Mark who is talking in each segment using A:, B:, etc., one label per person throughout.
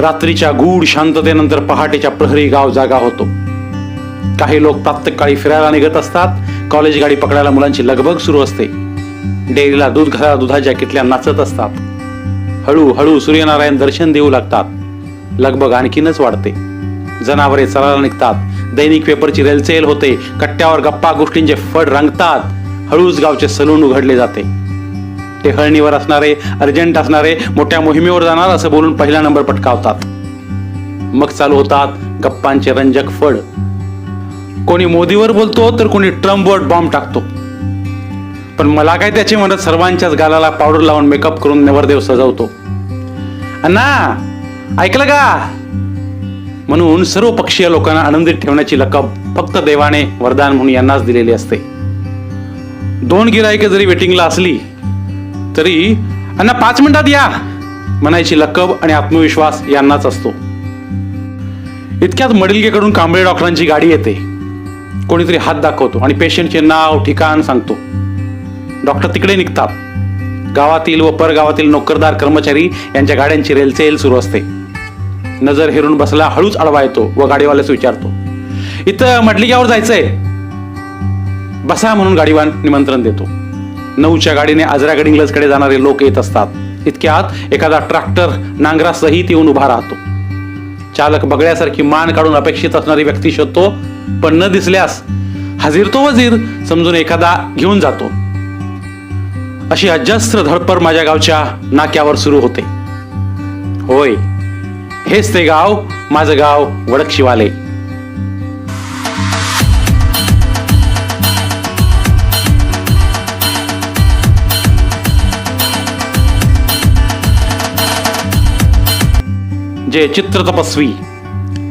A: रात्रीच्या गूढ शांततेनंतर पहाटेच्या प्रहरी गाव जागा होतो. काही लोक प्रातकाळी फिरायला निघत असतात. कॉलेज गाडी पकडायला मुलांची लगबग सुरू असते. डेअरीला दूध घराला दुधाच्या किटल्या नाचत असतात. हळूहळू सूर्यनारायण दर्शन देऊ लागतात. लगबग आणखीनच वाढते. जनावरे चरायला निघतात. दैनिक पेपरची रेलचेल होते. कट्ट्यावर गप्पा गोष्टींचे फड रंगतात. हळूच गावचे सलून उघडले जाते. टेहळणीवर असणारे अर्जंट असणारे मोठ्या मोहिमेवर जाणार असं बोलून पहिला नंबर पटकावतात. मग चालू होतात गप्पांचे रंजक फड. कोणी मोदीवर बोलतो तर कोणी ट्रम्पवर बॉम्ब टाकतो. पण मला काय त्याची म्हणत सर्वांच्याच गालाला पावडर लावून मेकअप करून नवरदेव सजवतो. अण्णा ऐकलं का? म्हणून सर्व पक्षीय लोकांना आनंदित ठेवण्याची लकब फक्त देवाने वरदान म्हणून यांनाच दिलेली असते. दोन गिरायके जरी वेटिंगला असली तरी अण्णा पाच मिनिटात या म्हणायची लकब आणि आत्मविश्वास यांनाच असतो. इतक्यात मडिलगेकडून कांबळे डॉक्टरांची गाडी येते. कोणीतरी हात दाखवतो आणि पेशंटचे नाव ठिकाण सांगतो. डॉक्टर तिकडे निघतात. गावातील व परगावातील नोकरदार कर्मचारी यांच्या गाड्यांची रेलचेल सुरू असते. नजर हेरून बसला हळूच आडवा येतो व गाडीवाल्यास विचारतो इथं मडलिग्यावर जायचंय? बसा म्हणून गाडीवान निमंत्रण देतो. नऊच्या गाडीने आजरा इंग्लजकडे जाणारे लोक येत असतात. इतक्यात एखादा ट्रॅक्टर नांगरासहित येऊन उभा राहतो. चालक बगड्यासारखी मान काढून अपेक्षित असणारी व्यक्ती शोधतो पण न दिसल्यास हजीर तो वजीर समजून एखादा घेऊन जातो. अशी अजस्त्र धडपड माझ्या गावच्या नाक्यावर सुरू होते. होय हेच ते गाव माझं गाव वडक जे चित्र तपस्वी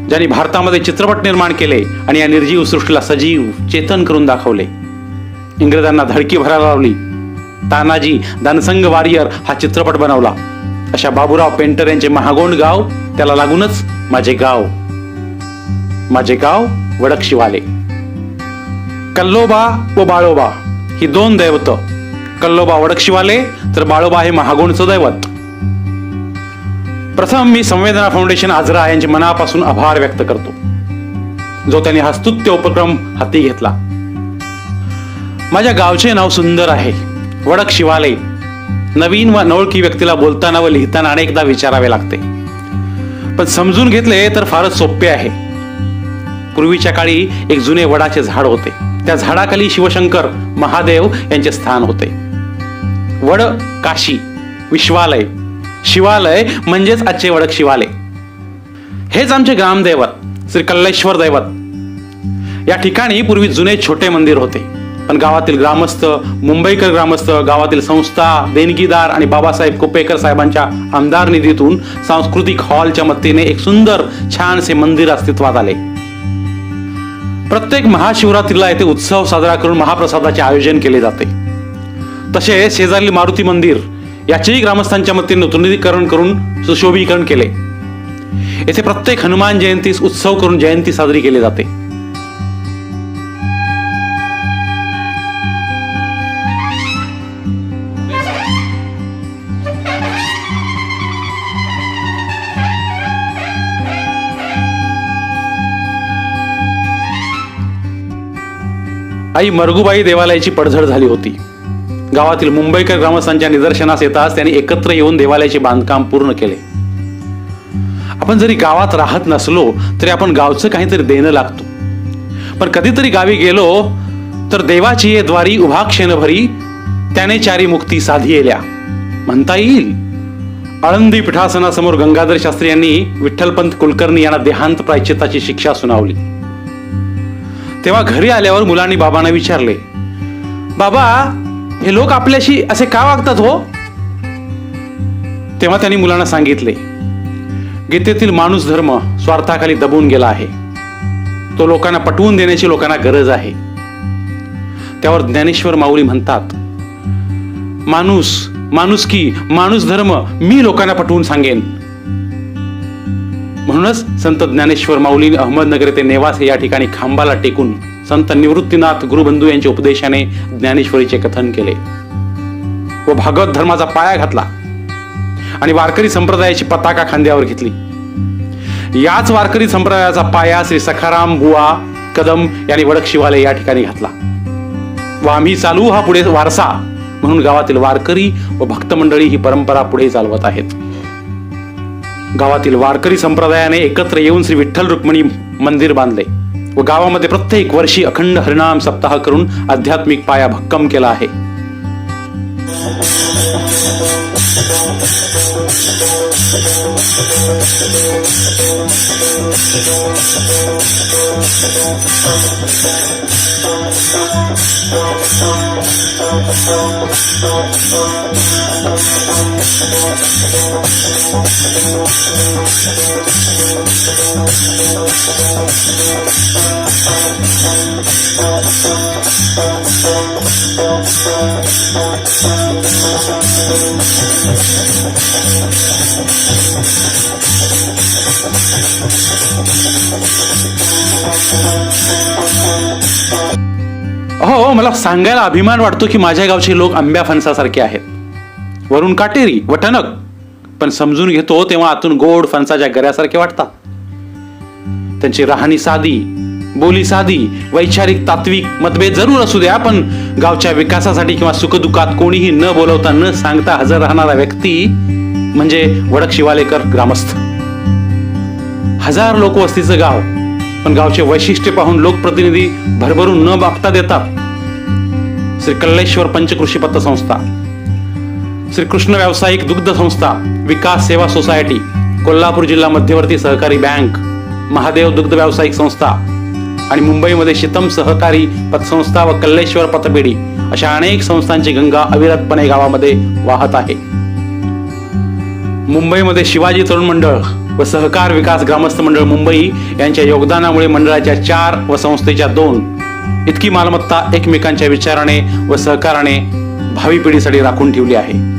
A: ज्यांनी भारतामध्ये चित्रपट निर्माण केले आणि या निर्जीव सृष्टीला सजीव चेतन करून दाखवले. इंग्रजांना धडकी भरायला लावली. तानाजी दानसंग वारियर हा चित्रपट बनवला. अशा बाबूराव पेंटर यांचे महागोंड गाव त्याला लागूनच माझे गाव. माझे गाव वडकशिवाले. कल्लोबा व बाळोबा ही दोन दैवत. कल्लोबा वडक तर बाळोबा हे महागोंडचं दैवत. प्रथम मी संवेदना फाउंडेशन आजरा यांचे मनापासून आभार व्यक्त करतो. जो त्यांनी हा स्तुत्य उपक्रम हाती घेतला. माझ्या गावचे नाव सुंदर आहे. वडक शिवालय. नवीन व नवळकी व्यक्तीला बोलताना व लिहिताना अनेकदा विचारावे लागते. पण समजून घेतले तर फारच सोपे आहे. पूर्वीच्या काळी एक जुने वडाचे झाड होते. त्या झाडाखाली शिवशंकर महादेव यांचे स्थान होते. वड काशी विश्वालय शिवालय म्हणजेच आजचे वडक शिवालय. हेच आमचे ग्रामदैवत श्री कल्लेश्वर दैवत. या ठिकाणी पूर्वी जुने छोटे मंदिर होते. पण गावातील ग्रामस्थ मुंबईकर ग्रामस्थ गावातील संस्था देणगीदार आणि बाबासाहेब कुपेकर साहेबांच्या आमदार निधीतून सांस्कृतिक हॉलच्या मदतीने एक सुंदर छानसे मंदिर अस्तित्वात आले. प्रत्येक महाशिवरात्रीला येथे उत्सव साजरा करून महाप्रसादाचे आयोजन केले जाते. तसे शेजारी मारुती मंदिर याचेही ग्रामस्थांच्या मते नूतनीकरण करून सुशोभीकरण केले. येथे प्रत्येक हनुमान जयंतीस उत्सव करून जयंती साजरी केली जाते. आई मरगुबाई देवालयाची पडझड झाली होती. गावातील मुंबईकर ग्रामस्थांच्या निदर्शनास येताच त्यांनी एकत्र येऊन देवालयाचे बांधकाम पूर्ण केले. आपण जरी गावात राहत नसलो तरी आपण गावचं काहीतरी देणं लागतो. पण कधीतरी गावी गेलो तर देवाची ये द्वारी उभा क्षणभरी त्याने चारी मुक्ती साधी येल्या म्हणता येईल आळंदी पीठासनासमोर गंगाधर शास्त्री यांनी विठ्ठलपंत कुलकर्णी यांना देहांत प्रायचिताची शिक्षा सुनावली. तेव्हा घरी आल्यावर मुलांनी बाबांना विचारले बाबा हे लोक आपल्याशी असे का वागतात हो? तेव्हा त्यांनी मुलांना सांगितले गीतेतील माणूस धर्म स्वार्थाखाली दबून गेला आहे. तो लोकांना पटवून देण्याची लोकांना गरज आहे. त्यावर ज्ञानेश्वर माऊली म्हणतात माणूस माणूस की माणूस धर्म मी लोकांना पटवून सांगेन. म्हणूनच संत ज्ञानेश्वर माऊली अहमदनगर ते नेवास या ठिकाणी खांबाला टेकून संत निवृत्तीनाथ गुरुबंधू यांच्या उपदेशाने ज्ञानेश्वरीचे कथन केले. व भागवत धर्माचा पाया घातला आणि वारकरी संप्रदायाची पताका खांद्यावर घेतली. याच वारकरी संप्रदायाचा पाया श्री सखाराम बुवा कदम यांनी वडकशिवालय या ठिकाणी घातला. व आम्ही चालू हा पुढे वारसा म्हणून गावातील वारकरी व भक्त मंडळी ही परंपरा पुढे चालवत आहेत. गावातील वारकरी संप्रदायाने एकत्र येऊन श्री विठ्ठल रुक्मिणी मंदिर बांधले. व गावामध्ये प्रत्येक वर्षी अखंड हरिनाम सप्ताह करून आध्यात्मिक पाया भक्कम केला आहे. हो मला सांगायला अभिमान वाटतो की माझ्या गावचे लोक आंब्या फणसासारखे आहेत. वरून काटेरी व टणक पण समजून घेतो तेव्हा आतून गोड फणसाच्या गऱ्यासारखे वाटतात. त्यांची राहणी साधी बोली साधी वैचारिक तात्विक मतभेद जरूर असू द्या पण गावच्या विकासासाठी किंवा सुखदुःखात कोणीही न बोलवता न सांगता हजर राहणारा व्यक्ती म्हणजे वडक शिवालेकर ग्रामस्थ. हजार लोकवस्तीचं गाव पण गावचे वैशिष्ट्य पाहून लोकप्रतिनिधी भरभरून न बागता देतात. श्री कल्लेश्वर पंचकृषी पतसंस्था. श्रीकृष्ण व्यावसायिक दुग्ध संस्था विकास सेवा सोसायटी कोल्हापूर जिल्हा मध्यवर्ती सहकारी बँक महादेव दुग्ध व्यावसायिक संस्था आणि मुंबईमध्ये शीतम सहकारी पतसंस्था व कल्लेश्वर पतपेढी अशा अनेक संस्थांची गंगा अविरतपणे गावामध्ये वाहत आहे. मुंबईमध्ये शिवाजी तरुण मंडळ व सहकार विकास ग्रामस्थ मंडळ मुंबई यांच्या योगदानामुळे मंडळाच्या चार व संस्थेच्या दोन इतकी मालमत्ता एकमेकांच्या विचाराने व सहकाराने भावी पिढीसाठी राखून ठेवली आहे.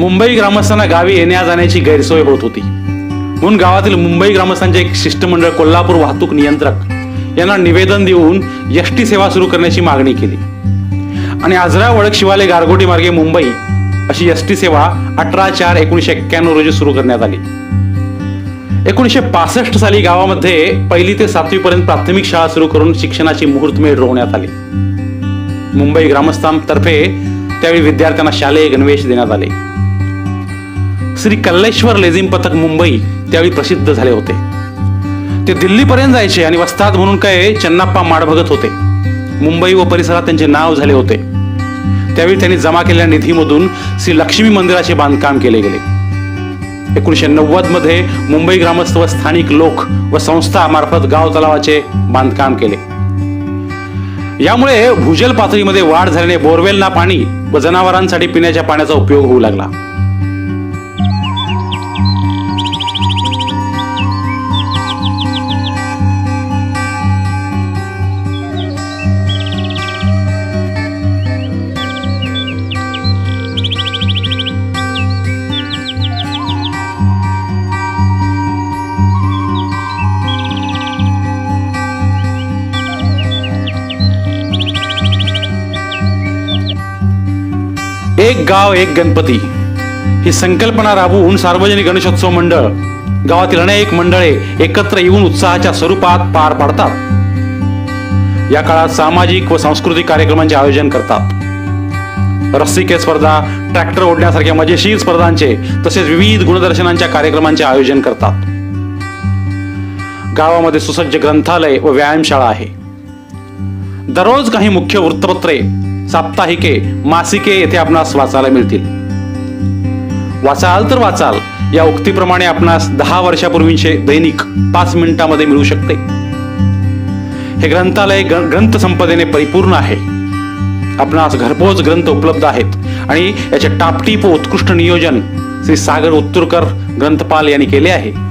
A: मुंबई ग्रामस्थांना गावी येण्या जाण्याची गैरसोय होत होती. म्हणून गावातील मुंबई ग्रामस्थांचे एक शिष्टमंडळ कोल्हापूर वाहतूक नियंत्रक यांना निवेदन देऊन यष्टी सेवा सुरू करण्याची मागणी केली. आणि आजरा वडक शिवाले गारगोटी मार्गे मुंबई अशी एसटी सेवा अठरा चार एकोणीशे एक्क्याण्णव रोजी सुरू करण्यात आली. एकोणीशे पासष्ट साली गावामध्ये पहिली ते सातवी पर्यंत प्राथमिक शाळा सुरू करून शिक्षणाची मुहूर्तमेढ रोवण्यात आली. मुंबई ग्रामस्थांतर्फे त्यावेळी विद्यार्थ्यांना शालेय गणवेश देण्यात आले. श्री कल्लेश्वर लेझिम पथक मुंबई त्यावेळी प्रसिद्ध झाले होते. ते दिल्लीपर्यंत जायचे आणि वस्ताद म्हणून काय चन्नाप्पा माडभगत होते. मुंबई व परिसरात त्यांचे नाव झाले होते. त्यावेळी त्यांनी जमा केलेल्या निधीमधून श्री लक्ष्मी मंदिराचे बांधकाम केले गेले. एकोणीशे नव्वदमध्ये मुंबई ग्रामस्थ व स्थानिक लोक व संस्था मार्फत गाव तलावाचे बांधकाम केले. यामुळे भूजल पातळीमध्ये वाढ झाल्याने बोरवेलना पाणी व जनावरांसाठी पिण्याच्या पाण्याचा उपयोग होऊ लागला. गाव एक गणपती. ही संकल्पना राबवून सार्वजनिक गणेशोत्सव मंडळ गावातील अनेक मंडळे एकत्र येऊन उत्साहाच्या स्वरूपात पार पाडतात. या काळात सामाजिक व सांस्कृतिक कार्यक्रमांचे आयोजन करतात. रस्सिकेट स्पर्धा ट्रॅक्टर ओढण्यासारख्या मजेशीर स्पर्धांचे तसेच विविध गुणदर्शनांच्या कार्यक्रमांचे आयोजन करतात. गावामध्ये सुसज्ज ग्रंथालय व व्यायामशाळा आहे. दररोज काही मुख्य वृत्तपत्रे साप्ताहिके मासिके येथे आपणास वाचायला मिळतील. वाचाल तर वाचाल. या उक्तीप्रमाणे आपणास दहा वर्षापूर्वीचे दैनिक पाच मिनिटांमध्ये मिळू शकते. हे ग्रंथालय ग्रंथ संपदेने परिपूर्ण आहे. आपणास घरपोच ग्रंथ उपलब्ध आहेत. आणि याचे टापटीप उत्कृष्ट नियोजन श्री सागर उत्तुरकर ग्रंथपाल यांनी केले आहे.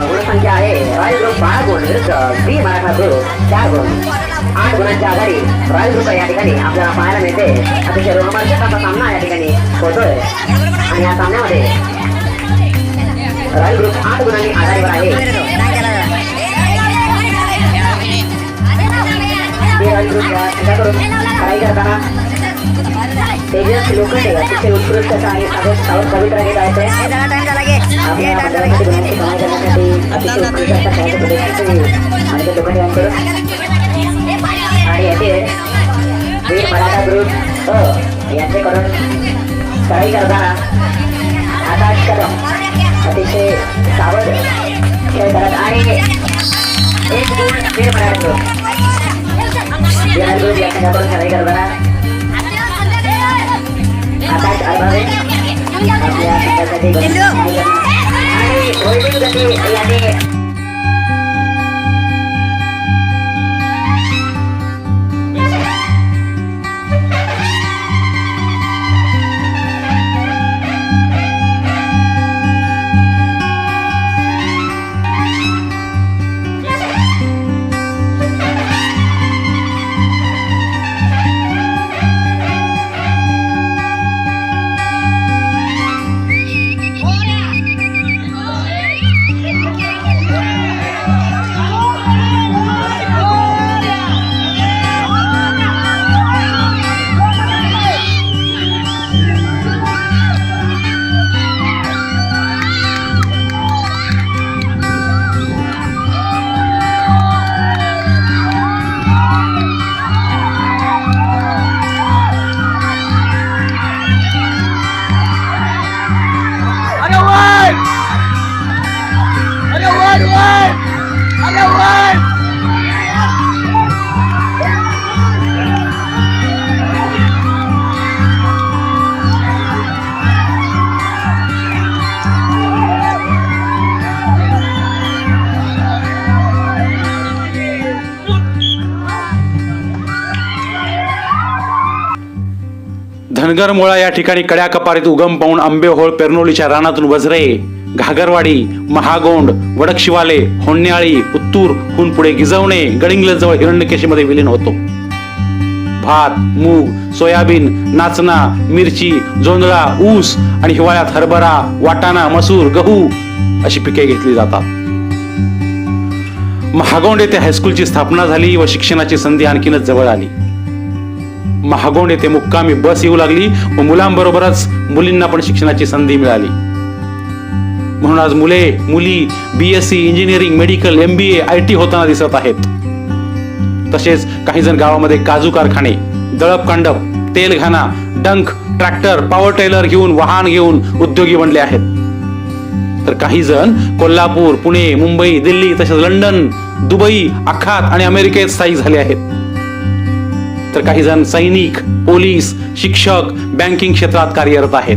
B: गुणसंख्या आहे रॉयल ग्रुप बारा गुण विरुद्ध बी मराठा ग्रुप चार गुण आठ गुणांच्या आधारे रॉयल ग्रुप या ठिकाणी आपल्याला पाहायला मिळते अतिशय रोमांचक असा सामना या ठिकाणी होतोय आणि या सामन्यामध्ये रॉयल ग्रुप आठ गुणांनी आघाडीवर आहे बी रॉयल ग्रुप या संघाकडून लढाई करताना तेजस लोखंडे अतिशय उत्कृष्ट असा आणि सावध सावध पवित्र कमाई करण्यासाठी अतिशय उत्कृष्ट आणि ते लोखंडे यांकडून आणि येथे वीर मराठा ग्रुप अ यांच्याकडून चढाई करताना आकाश कदम अतिशय सावध खेळ करत आणि एक गुण वीर मराठा ग्रुप. वीर ग्रुप या संघाकडून चढाई करताना आकाश अरबावे आपल्या गती आणि होल्डिंग गती याने
A: धनगरमुळा या ठिकाणी कड्या कपारीत उगम पाहून आंबेहोळ पेरनोलीच्या रानातून वजरे घागरवाडी महागोंड वडकशिवाले होण्याळी उत्तूर हून पुढे गिजवणे गडिंगलजवळ हिरण्यकेशीमध्ये विलीन होतो. भात मूग सोयाबीन नाचणा मिरची जोंधळा ऊस आणि हिवाळ्यात हरभरा वाटाणा मसूर गहू अशी पिके घेतली जातात. महागोंड येथे हायस्कूलची स्थापना झाली व शिक्षणाची संधी आणखीनच जवळ आली. महागोंड येथे मुक्कामी बस येऊ लागली व मुलांबरोबरच मुलींना पण शिक्षणाची संधी मिळाली. म्हणून आज मुले मुली BSc engineering medical M B A I T होताना दिसत आहेत. तसेच काही जण गावामध्ये काजू कारखाने दळप कांडप तेलघाना डंक ट्रॅक्टर पॉवर टेलर घेऊन वाहन घेऊन उद्योगी बनले आहेत. तर काही जण कोल्हापूर पुणे मुंबई दिल्ली तसेच लंडन दुबई आखात आणि अमेरिकेत स्थायिक झाले आहेत. तर काही जण सैनिक पोलीस शिक्षक बँकिंग क्षेत्रात कार्यरत आहेत.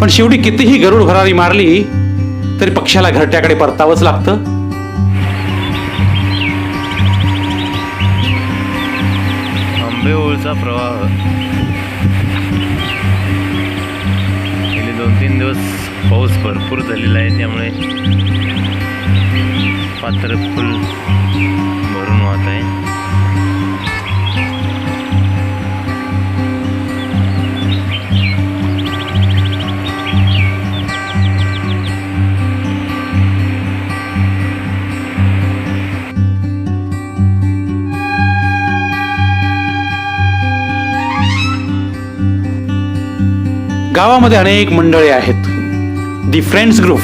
A: पण शेवटी कितीही गरुड भरारी मारली तरी पक्षाला घरट्याकडे परतावंच लागतं.
C: आंबेओळचा प्रवाह. गेले दोन तीन दिवस पाऊस भरपूर झालेला आहे त्यामुळे पात्र फुल भरून वाहत आहे.
A: गावामध्ये अनेक मंडळे आहेत. The friends group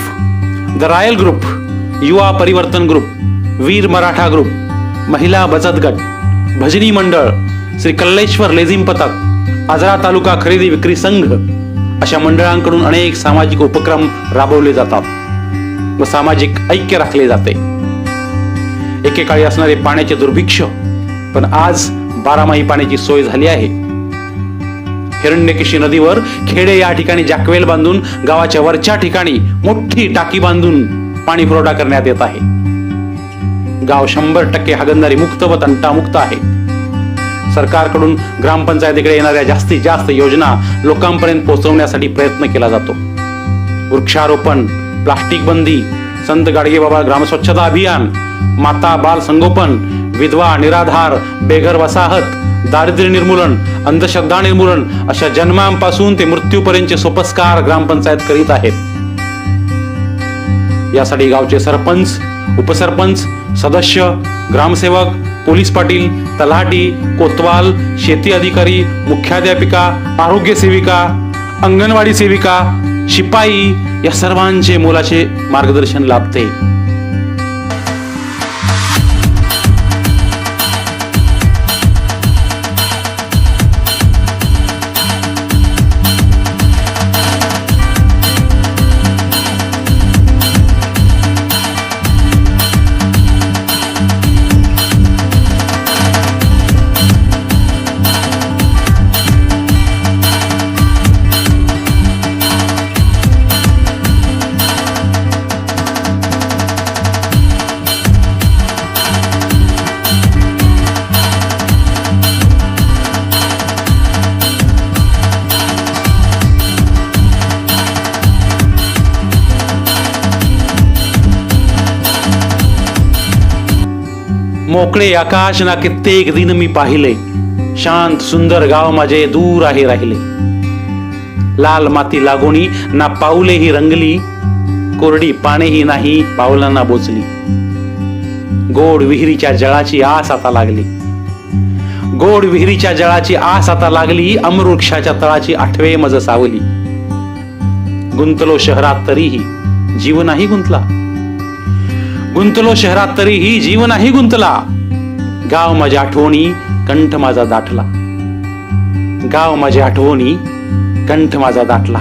A: the royal group युवा परिवर्तन ग्रुप वीर मराठा ग्रुप महिला बचत गट भजनी मंडळ श्री कल्लेश्वर लेझिम पथक आजरा तालुका खरेदी विक्री संघ अशा मंडळांकडून अनेक सामाजिक उपक्रम राबवले जातात व सामाजिक ऐक्य राखले जाते. एकेकाळी असणारे पाण्याचे दुर्भिक्ष पण आज बारामाही पाण्याची सोय झाली आहे. हिरण्यकेशी नदीवर खेडे या ठिकाणी जॅकवेल बांधून गावाच्या वरच्या ठिकाणी मोठी टाकी बांधून पाणी पुरवठा करण्यात येत आहे. गाव शंभर टक्के हागंदारी मुक्त व तंटामुक्त आहे. सरकारकडून ग्रामपंचायतीकडे येणाऱ्या जास्तीत जास्त योजना लोकांपर्यंत पोहोचवण्यासाठी प्रयत्न केला जातो. वृक्षारोपण प्लास्टिक बंदी संत गाडगेबाबा ग्राम स्वच्छता अभियान माता बाल संगोपन विधवा निराधार बेघर वसाहत दारिद्र्य निर्मूलन अंधश्रद्धा निर्मूलन अशा जन्मांपासून ते मृत्यूपर्यंतचे सोपस्कार ग्रामपंचायत करीत आहेत. यासाठी गावचे सरपंच उपसरपंच सदस्य ग्रामसेवक पोलीस पाटील तलाठी कोतवाल शेती अधिकारी मुख्याध्यापिका आरोग्य सेविका अंगणवाडी सेविका शिपाई या सर्वांचे मोलाचे मार्गदर्शन लाभते. मोकळे आकाश ना कित्येक दिन मी पाहिले. शांत सुंदर गाव माझे दूर आहे राहिले. लाल माती लागोणी ना पाऊले ही रंगली. कोरडी पानेही नाही पावलांना बोचली. गोड विहिरीच्या जळाची आस आता लागली. गोड विहिरीच्या जळाची आस आता लागली अमृक्षाच्या तळाची आठवे मज सावली. गुंतलो शहरात तरीही जीवनही गुंतला. गुंतलो शहरात तरीही जीवनही गुंतला. गाव माझ्या आठवणी कंठ माझा दाटला. गाव माझ्या आठवणी कंठ माझा दाटला.